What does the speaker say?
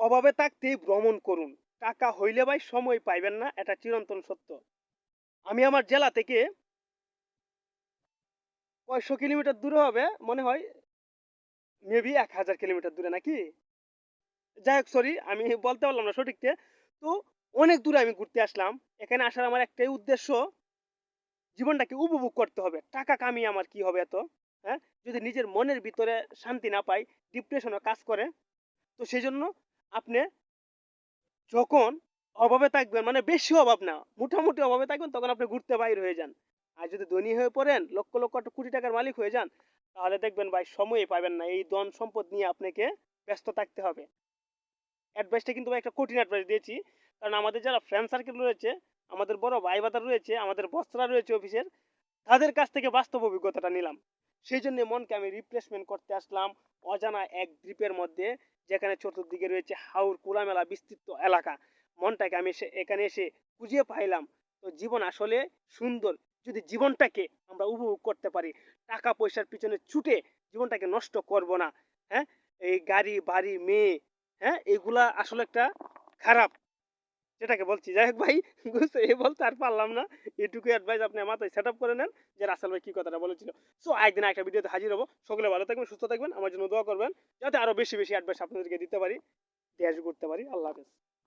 অভাবে থাকতেই ভ্রমণ করুন। টাকা হইলে ভাই সময় পাইবেন না, এটা চিরন্তন সত্য। আমি আমার জেলা থেকে কয়শো কিলোমিটার দূরে হবে, মনে হয় মেবি এক হাজার কিলোমিটার দূরে নাকি? যাই হোক সরি আমি বলতে পারলাম না সঠিকতে। তো অনেক দূরে আমি ঘুরতে আসলাম। এখানে আসার আমার একটাই উদ্দেশ্য, জীবনটাকে উপভোগ করতে হবে। টাকা কামিয়ে আমার কি হবে এত? হ্যাঁ? যদি নিজের মনের ভিতরে শান্তি না পাই ডিপ্রেশনও কাজ করে। তো সেই জন্য আপনি যখন অভাবে থাকবেন মানে বেশি অভাব না, মোটামুটি অভাবে থাকবেন, তখন আপনি ঘুরতে বাইর হয়ে যান। আর যদি ধনী হয়ে পড়েন, লক্ষ লক্ষ কোটি টাকার মালিক হয়ে যান, তাহলে দেখবেন ভাই সময়ই পাবেন না। এই ধন সম্পদ নিয়ে আপনাকে ব্যস্ত থাকতে হবে। অ্যাডভাইসটা কিন্তু একটা কঠিন অ্যাডভাইস দিয়েছি। কারণ আমাদের যারা ফ্রেন্ড সার্কেল রয়েছে, আমাদের বড় ভাই বাদার রয়েছে, আমাদের বস্ত্রা রয়েছে অফিসের তাদের কাছ থেকে বাস্তব অভিজ্ঞতাটা নিলাম। সেই জন্য মনকে আমি রিপ্লেসমেন্ট করতে আসলাম, অজানা এক দ্বীপের মধ্যে। যেখানে চতুর্দিকে রয়েছে হাউর কুলামেলা বিস্তৃত এলাকা। মনটাকে আমি এসে এখানে এসে খুঁজিয়ে পাইলাম। তো জীবন আসলে সুন্দর। যদি জীবনটাকে আমরা উপভোগ করতে পারি টাকা পয়সার পিছনে ছুটে জীবনটাকে নষ্ট করব না। হ্যাঁ? এই গাড়ি, বাড়ি, মেয়ে হ্যাঁ? এগুলা আসলে একটা খারাপ যেটাকে বলছি। যাই হোক ভাই বুঝতে এই বলতে আর পারলাম না। এটুকু অ্যাডভাইস আপনি মাথায় সেট আপ করে নেন যে রাসেল ভাই কী কথাটা বলেছিল। সো একদিন একটা ভিডিওতে হাজির হব। সকলে ভালো থাকবেন, সুস্থ থাকবেন। আমার জন্য দোয়া করবেন। যাতে আরও বেশি বেশি অ্যাডভাইস আপনাদেরকে দিতে পারি, দেশ করতে পারি। আল্লাহ হাফেজ।